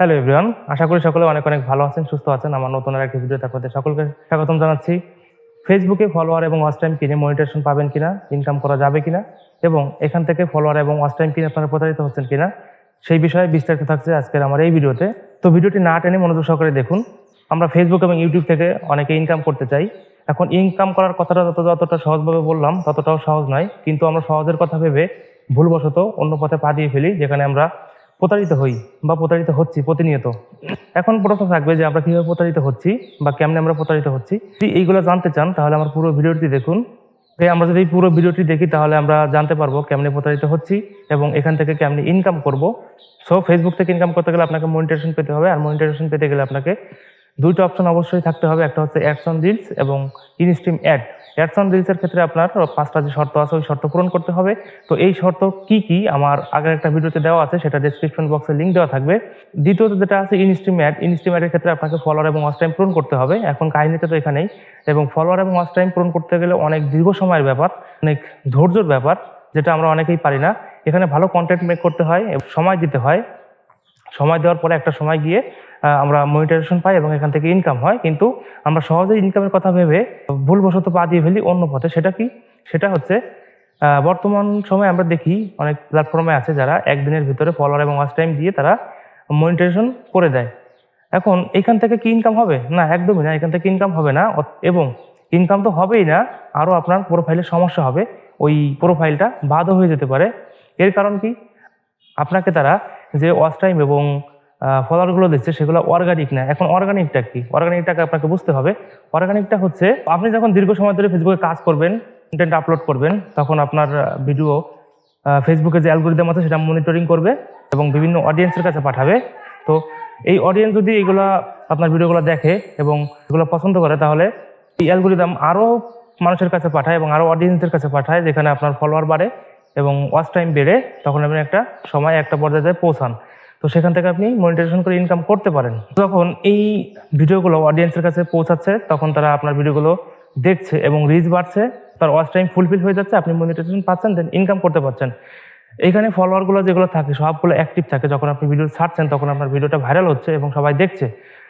Hello everyone আশা করি সকলে অনেক অনেক ভালো আছেন, সুস্থ আছেন। আমার নতুন আর একটি ভিডিওতে আপনাদের সকলকে স্বাগতম জানাচ্ছি। ফেসবুকে ফলোয়ার এবং ওয়াচ টাইম কিনে মনিটেশন পাবেন কিনা ইনকাম করা যাবে কিনা, এবং এখান থেকে ফলোয়ার এবং ওয়াচ টাইম কিনে আপনারা প্রতারিত হচ্ছেন কিনা, সেই বিষয়ে বিস্তারিত থাকছে আজকের আমার এই ভিডিওতে তো। ভিডিওটি না টেনে মনোযোগ সহকারে দেখুন। আমরা ফেসবুক এবং ইউটিউব থেকে অনেকে ইনকাম করতে চাই। এখন ইনকাম করার কথাটা যত যতটা সহজভাবে বললাম, ততটাও সহজ নয়। কিন্তু আমরা সহজের কথা ভেবে ভুলবশত অন্য পথে পা দিয়ে ফেলি, যেখানে আমরা প্রতারিত হই বা প্রতারিত হচ্ছি প্রতিনিয়ত। এখন প্রশ্ন থাকবে যে আমরা কীভাবে প্রতারিত হচ্ছি বা কেমনে আমরা প্রতারিত হচ্ছি। যদি এইগুলো জানতে চান, তাহলে আমার পুরো ভিডিওটি দেখুন। আমরা যদি পুরো ভিডিওটি দেখি, তাহলে আমরা জানতে পারব কেমনে প্রতারিত হচ্ছি এবং এখান থেকে কেমনি ইনকাম করব। সো ফেসবুক থেকে ইনকাম করতে গেলে আপনাকে মনিটাইজেশন পেতে হবে, আর মনিটাইজেশন পেতে গেলে আপনাকে দুইটা অপশন অবশ্যই থাকতে হবে। একটা হচ্ছে অ্যাডস অন রিলস এবং ইনস্ট্রিম অ্যাড অ্যাডস অন রিলসের ক্ষেত্রে আপনার পাঁচটা যে শর্ত আছে, ওই শর্ত পূরণ করতে হবে। তো এই শর্ত কি কি? আমার আগের একটা ভিডিওতে দেওয়া আছে, সেটা ডিসক্রিপশন বক্সে লিঙ্ক দেওয়া থাকবে। দ্বিতীয়ত যেটা আছে ইনস্ট্রিম অ্যাড ইনস্ট্রিম অ্যাডের ক্ষেত্রে আপনাকে ফলোয়ার এবং ওয়াচ টাইম পূরণ করতে হবে। এখন কাহিনীতে তো এখানেই। এবং ফলোয়ার এবং ওয়াচ টাইম পূরণ করতে গেলে অনেক দীর্ঘ সময়ের ব্যাপার, অনেক ধৈর্যর ব্যাপার, যেটা আমরা অনেকেই পারি না। এখানে ভালো কন্টেন্ট মেক করতে হয়, সময় দিতে হয়। সময় দেওয়ার পরে একটা সময় গিয়ে আমরা মনিটাইজেশন পাই এবং এখান থেকে ইনকাম হয়। কিন্তু আমরা সহজেই ইনকামের কথা ভেবে ভুলবশত পা দিয়ে ফেলি অন্য পথে। সেটা কি? সেটা হচ্ছে বর্তমান সময়ে আমরা দেখি অনেক প্ল্যাটফর্মে আছে যারা একদিনের ভিতরে ফলোয়ার এবং ওয়াচ টাইম দিয়ে তারা মনিটাইজেশন করে দেয়। এখন এখান থেকে কি ইনকাম হবে? না, একদমই না। এখান থেকে ইনকাম হবে না। এবং ইনকাম তো হবেই না। আরও আপনার প্রোফাইলে সমস্যা হবে। ওই প্রোফাইলটা বাদও হয়ে যেতে পারে। এর কারণ কি? আপনাকে তারা যে ওয়াচ টাইম এবং ফলোয়ারগুলো দিচ্ছে সেগুলো অর্গানিক না। এখন অর্গানিকটা কি? অর্গানিকটাকে আপনাকে বুঝতে হবে। অর্গানিকটা হচ্ছে, আপনি যখন দীর্ঘ সময় ধরে ফেসবুকে কাজ করবেন কন্টেন্ট আপলোড করবেন, তখন আপনার ভিডিও ফেসবুকে যে অ্যালগোরিদম আছে সেটা মনিটরিং করবে এবং বিভিন্ন অডিয়েন্সের কাছে পাঠাবে। তো এই অডিয়েন্স যদি এগুলা আপনার ভিডিওগুলো দেখে এবং এগুলো পছন্দ করে, তাহলে এই অ্যালগোরিদম আরও মানুষের কাছে পাঠায় এবং আরও অডিয়েন্সের কাছে পাঠায়, যেখানে আপনার ফলোয়ার বাড়ে। এবং ওয়াচ টাইম বেড়ে তখন আপনি একটা সময় একটা পর্যায়ে পৌঁছান। তো সেখান থেকে আপনি মনিটাইজেশন করে ইনকাম করতে পারেন। যখন এই ভিডিওগুলো অডিয়েন্সের কাছে পৌঁছাচ্ছে, তখন তারা আপনার ভিডিওগুলো দেখছে এবং রিচ বাড়ছে, তার ওয়াচ টাইম ফুলফিল হয়ে যাচ্ছে, আপনি মনিটাইজেশন পাচ্ছেন দেন ইনকাম করতে পারছেন। এখানে ফলোয়ারগুলো যেগুলো থাকে, সবগুলো অ্যাক্টিভ থাকে। যখন আপনি ভিডিও ছাড়ছেন, তখন আপনার ভিডিওটা ভাইরাল হচ্ছে এবং সবাই দেখছে।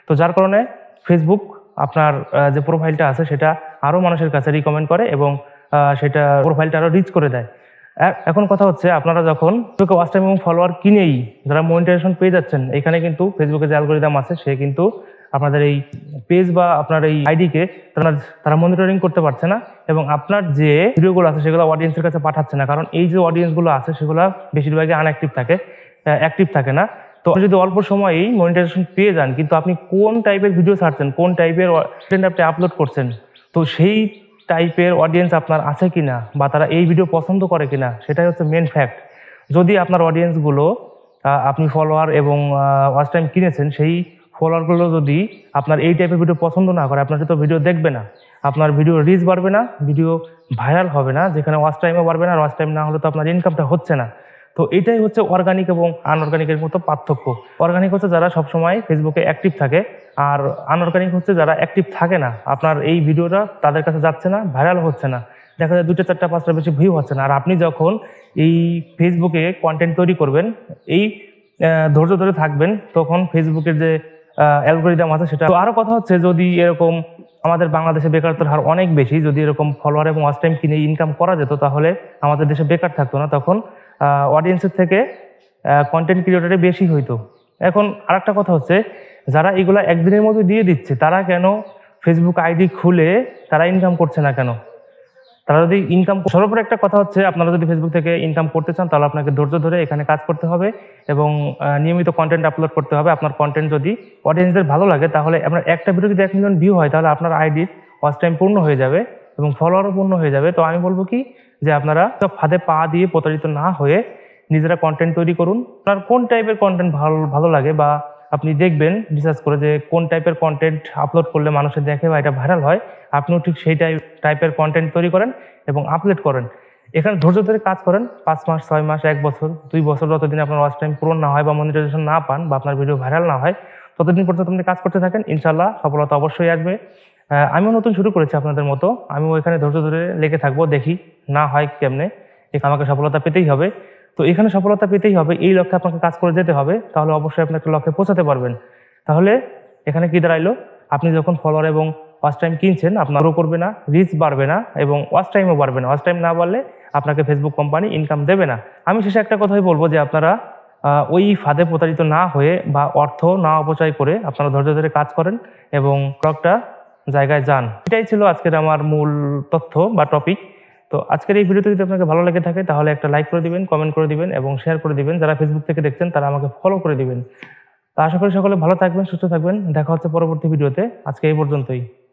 তো যার কারণে ফেসবুক আপনার যে প্রোফাইলটা আছে, সেটা আরও মানুষের কাছে রিকমেন্ড করে এবং সেটা প্রোফাইলটা আরও রিচ করে দেয়। এখন কথা হচ্ছে আপনারা যখন ফেসবুকে ওয়াচ টাইম এবং ফলোয়ার কিনেই যারা মনিটাইজেশন পেয়ে যাচ্ছেন, এখানে কিন্তু ফেসবুকে যে অ্যালগোরিদম আছে, সে কিন্তু আপনাদের এই পেজ বা আপনার এই আইডিকে তারা তারা মনিটরিং করতে পারছে না এবং আপনার যে ভিডিওগুলো আছে সেগুলো অডিয়েন্সের কাছে পাঠাচ্ছে না। কারণ এই যে অডিয়েন্সগুলো আছে, সেগুলো বেশিরভাগই আনঅ্যাক্টিভ থাকে অ্যাক্টিভ থাকে না। তো যদি অল্প সময়েই মনিটাইজেশন পেয়ে যান, কিন্তু আপনি কোন টাইপের ভিডিও ছাড়ছেন, কোন টাইপের আপনি আপলোড করছেন, তো সেই টাইপের অডিয়েন্স আপনার আছে কি না বা তারা এই ভিডিও পছন্দ করে কি না সেটাই হচ্ছে মেন ফ্যাক্ট যদি আপনার অডিয়েন্সগুলো আপনি ফলোয়ার এবং ওয়াচ টাইম কিনেছেন, সেই ফলোয়ারগুলো যদি আপনার এই টাইপের ভিডিও পছন্দ না করে, আপনার তো ভিডিও দেখবে না, আপনার ভিডিও রিচ বাড়বে না ভিডিও ভাইরাল হবে না, যেখানে ওয়াচ টাইমও বাড়বে না, আর ওয়াচ টাইম না হলে তো আপনার ইনকামটা হচ্ছে না। তো এটাই হচ্ছে অর্গানিক এবং আনঅর্গানিকের মতো পার্থক্য। অর্গানিক হচ্ছে যারা সবসময় ফেসবুকে অ্যাক্টিভ থাকে আর আনঅর্গানিক হচ্ছে যারা অ্যাক্টিভ থাকে না। আপনার এই ভিডিওটা তাদের কাছে যাচ্ছে না ভাইরাল হচ্ছে না। দেখা যায় দুটো চারটা, পাঁচটা বেশি ভিউ হচ্ছে না। আর আপনি যখন এই ফেসবুকে কন্টেন্ট তৈরি করবেন, এই ধৈর্য ধরে থাকবেন, তখন ফেসবুকের যে অ্যালগোরিদম আছে সেটা আরও কথা হচ্ছে যদি এরকম আমাদের বাংলাদেশে বেকারত্বের হার অনেক বেশি, যদি এরকম ফলোয়ার এবং ওয়াচ টাইম কিনে ইনকাম করা যেত, তাহলে আমাদের দেশে বেকার থাকতো না। তখন অডিয়েন্সের থেকে কন্টেন্ট ক্রিয়েটারে বেশি হইতো। এখন আরেকটা কথা হচ্ছে, যারা এগুলা একদিনের মধ্যে দিয়ে দিচ্ছে, তারা কেন ফেসবুক আইডি খুলে তারা ইনকাম করছে না কেন? তারা যদি ইনকাম সর্বোপরি একটা কথা হচ্ছে, আপনারা যদি ফেসবুক থেকে ইনকাম করতে চান, তাহলে আপনাকে ধৈর্য ধরে এখানে কাজ করতে হবে এবং নিয়মিত কন্টেন্ট আপলোড করতে হবে। আপনার কন্টেন্ট যদি অডিয়েন্সদের ভালো লাগে, তাহলে আপনার একটা ভিডিও যদি এক মিলিয়ন ভিউ হয়, তাহলে আপনার আইডির ওয়াচ টাইম পূর্ণ হয়ে যাবে। এবং ফলোয়ারও পূর্ণ হয়ে যাবে। তো আমি বলব কি, যে আপনারা ফাঁদে পা দিয়ে প্রতারিত না হয়ে নিজেরা কন্টেন্ট তৈরি করুন। আপনার কোন টাইপের কন্টেন্ট ভালো ভালো লাগে বা আপনি দেখবেন রিসার্চ করে যে কোন টাইপের কন্টেন্ট আপলোড করলে মানুষের দেখে বা এটা ভাইরাল হয়, আপনিও ঠিক সেই টাইপ টাইপের কন্টেন্ট তৈরি করেন এবং আপলোড করেন। এখানে ধৈর্য ধরে কাজ করেন, পাঁচ মাস, ছয় মাস, এক বছর, দুই বছর যতদিন আপনার ওয়াচ টাইম পূরণ না হয় বা মনিটাইজেশন না পান বা আপনার ভিডিও ভাইরাল না হয়, ততদিন পর্যন্ত আপনি কাজ করতে থাকেন। ইনশাল্লাহ সফলতা অবশ্যই আসবে। আমিও নতুন শুরু করেছি আপনাদের মতো। আমিও এখানে ধৈর্য ধরে লেগে থাকব, দেখি না হয় কেমনে। এখানে আমাকে সফলতা পেতেই হবে। তো এখানে সফলতা পেতেই হবে, এই লক্ষ্যে আপনাকে কাজ করে যেতে হবে। তাহলে অবশ্যই আপনি একটা লক্ষ্যে পৌঁছাতে পারবেন। তাহলে এখানে কি দাঁড়াইলো? আপনি যখন ফলোয়ার এবং ওয়াচ টাইম কিনছেন, আপনার গ্রো করবে না রিচ বাড়বে না এবং ওয়াচ টাইমও বাড়বে না। ওয়াচ টাইম না বাড়লে আপনাকে ফেসবুক কোম্পানি ইনকাম দেবে না। আমি শেষে একটা কথাই বলব যে আপনারা ওই ফাঁদে প্রতারিত না হয়ে বা অর্থ না অপচয় করে আপনারা ধৈর্য ধরে কাজ করেন এবং ব্লগটা জায়গায় যান। এটাই ছিল আজকের আমার মূল তথ্য বা টপিক তো আজকের এই ভিডিওতে যদি আপনাকে ভালো লেগে থাকে, তাহলে একটা লাইক করে দিবেন কমেন্ট করে দিবেন এবং শেয়ার করে দিবেন। যারা ফেসবুক থেকে দেখছেন, তারা আমাকে ফলো করে দিবেন। তো আশা করি সকলে ভালো থাকবেন, সুস্থ থাকবেন। দেখা হচ্ছে পরবর্তী ভিডিওতে। আজকে এই পর্যন্তই।